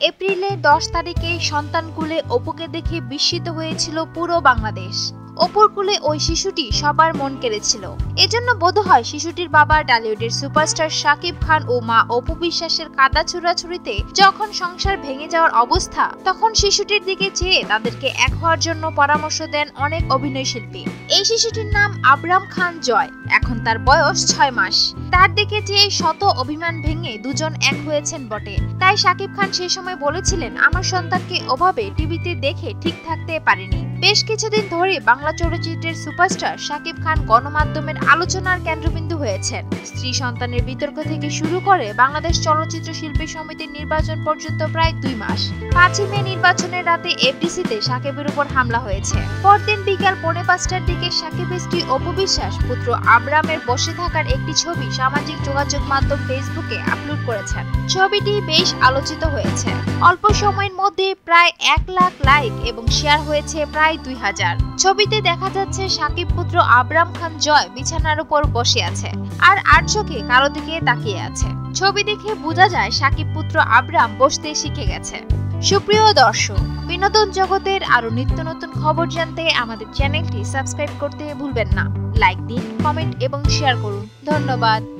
এপ্রিলে দশ তারিখে সন্তান কুলে অপুকে দেখে বিস্মিত হয়েছিল পুরো বাংলাদেশ। অপুর কুলে ওই শিশুটি সবার মন কেড়েছিল। এজন্য বোধ হয় শিশুটির বাবা ডালিউডের সুপারস্টার শাকিব খান ও মা অপু বিশ্বাসের কাদা ছুড়াছুড়িতে যখন সংসার ভেঙে যাওয়ার অবস্থা, তখন শিশুটির দিকে চেয়ে তাদেরকে এক হওয়ার জন্য পরামর্শ দেন অনেক অভিনয় শিল্পী। এই শিশুটির নাম আবরাম খান জয়। এখন তার বয়স ছয় মাস। তার দিকে চেয়ে শত অভিমান ভেঙে দুজন এক হয়েছেন বটে। তাই শাকিব খান সেই সময় বলেছিলেন, আমার সন্তানকে ওভাবে টিভিতে দেখে ঠিক থাকতে পারিনি। বেশ কিছুদিন ধরে বাংলা চলচ্চিত্রের সুপারস্টার শাকিব খান গণমাধ্যমের আলোচনার কেন্দ্রবিন্দু হয়েছেন। স্ত্রী সন্তানের বিতর্ক থেকে শুরু করে বাংলাদেশ চলচ্চিত্র শিল্পী সমিতির নির্বাচন পর্যন্ত প্রায় দুই মাস। পাঁচই মে নির্বাচনের রাতে এফডিসিতে সাকিবের উপর হামলা হয়েছে। পরদিন বিকাল পৌনে পাঁচটার দিকে সাকিবের স্ত্রী অপু বিশ্বাস, পুত্র আবরামের বসে থাকার একটি ছবি সামাজিক যোগাযোগ মাধ্যম ফেসবুকে আপলোড করেছেন। ছবিটি বেশ আলোচিত হয়েছে। অল্প সময়ের মধ্যে প্রায় এক লাখ লাইক এবং শেয়ার হয়েছে প্রায় দুই হাজার। ছবিতে দেখা যাচ্ছে সাকিব পুত্র আবরাম খান জয় বিছানার উপর বসে আছে আর আর চোখে কারও দিকে তাকিয়ে আছে। ছবি দেখে বোঝা যায় সাকিব পুত্র আবরাম বসতে শিখে গেছে। সুপ্রিয় দর্শক, বিনোদন জগতের আরও নিত্য নতুন খবর জানতে আমাদের চ্যানেলটি সাবস্ক্রাইব করতে ভুলবেন না। লাইক দিন, কমেন্ট এবং শেয়ার করুন। ধন্যবাদ।